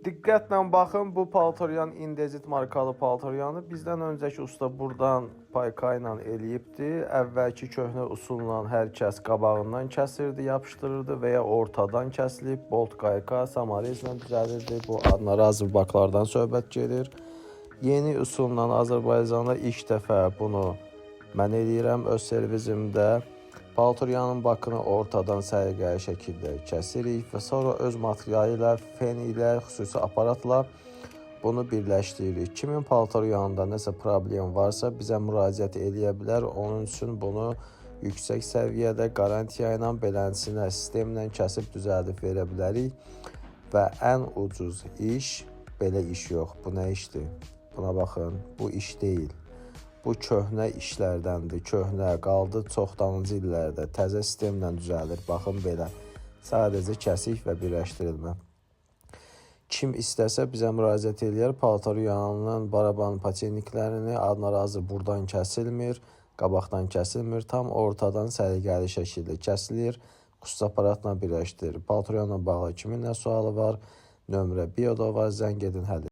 Diqqətlə baxın, bu paltaryan Indezit markalı paltaryanı bizdən öncəki usta buradan payka ilə eləyibdi. Əvvəlki köhnə usulla hər kəs qabağından kəsirdi, yapışdırırdı və ya ortadan kəsilib bolt qayka, samarezlə düzəlirdi. Bu adlara Azərbaklardan söhbət gedir. Yeni usulla Azərbaycanda ilk dəfə bunu mən eləyirəm öz servisimdə. Paltaryanın bakını ortadan səliqəli şəkildə kəsirik və sonra öz materialı ilə, fen ilə, xüsusi aparatla bunu birləşdiririk. Kimin paltaryanında nəsə problem varsa bizə müraciət eləyə bilər. Onun üçün bunu yüksək səviyyədə qarantiya ilə beləsinə sistemlə kəsib düzəldib verə bilərik. Və ən ucuz iş belə iş yox. Bu nə işdir? Buna baxın, bu iş deyil. Bu köhnə işlərdəndir. Köhnə qaldı çoxdanıcı illərdə. Təzə sistemlə düzəlir. Baxın belə. Sadəcə kəsik və birləşdirilmə. Kim istəsə bizə müraciət eləyər. Paltaryanın baraban patenniklərini adına razı buradan kəsilmir, qabaqdan kəsilmir, tam ortadan səliqəli şəkildə kəsilir. Xüsusi aparatla birləşdirilir. Paltaryanla bağlı kimin nə sualı var? Nömrə bioda var, zəng edin həll